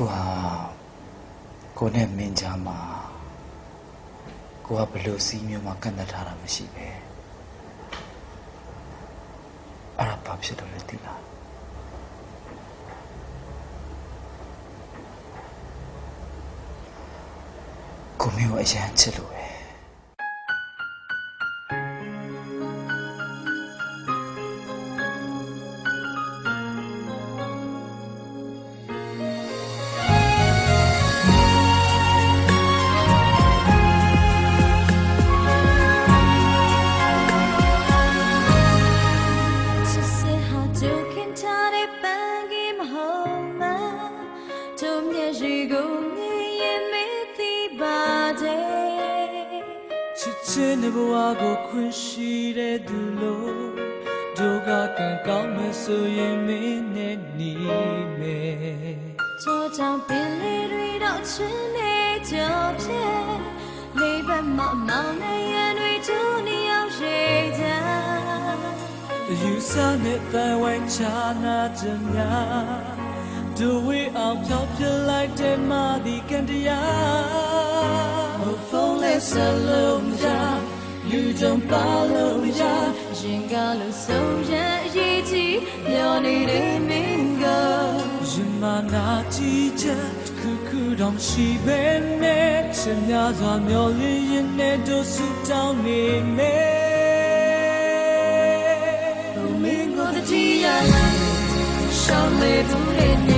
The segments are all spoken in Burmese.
ခုဟာကိုနဲ့မင်းကြားမှာကိုကဘယ်လို့စီးမျိုးမှကန့်သက်ထားတာမရှိပဲအဲ့ဒါဘာဖြစ်တော့လဲသိလားကိုမျိုးအရန်ချစ်လို့ပဲ တို့မျက်ရှိကိုမြင်ရင်မသိပါတဲ့ချစ်ချင်တဲ့ဘဝကိုခွင့်ရှိတဲ့သူလို့ဒုက္ခကံကောင်းမယ်ဆိုရင်မင်းနဲ့နေမယ်ကြောကြောင့်ပင်လေးတွေတော့ချင်နေကြဖြစ်လေးဘက်မှာမောင်နေရန်တွေကျူနေအောင်ရှိကြယူဆနဲ့တိုင်ဝိုင်းချာနာကြများ ဒူဝေးအောင်ဖြောင်းပြလိုက်တဲ့မာဒီကန်တရားဖုန်းလေးစလုံးရလူကြုံပါလို့ရရင်ကလို့ဆုံးရန်အရေးကြီးမျောနေတဲ့မင်းကရင်မနာကြည့်ချက်တစ်ခုခုတော့မရှိပဲနဲ့ချင်များစွာမျောလင်းရင်နဲ့တို့ဆူတောင်းနေမယ်မင်းကိုတတိယရှောင်းလေဘူး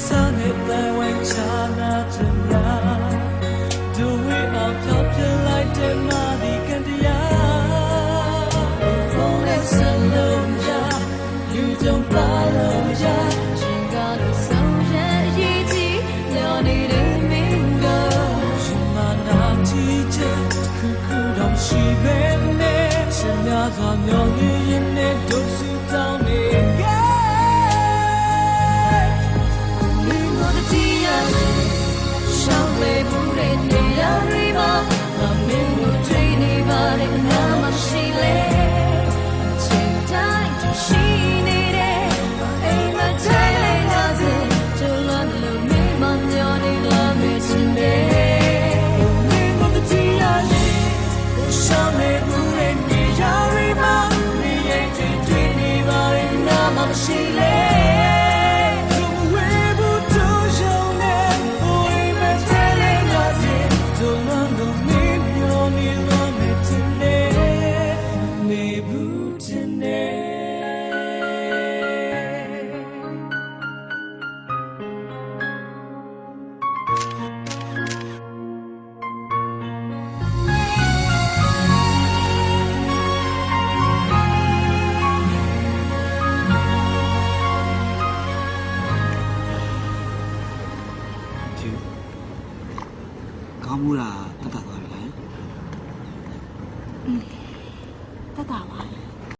ယူဆနဲ့တိုင်ဝို နာမ သွားမှုတာတတ်တတ်သွားပြီလား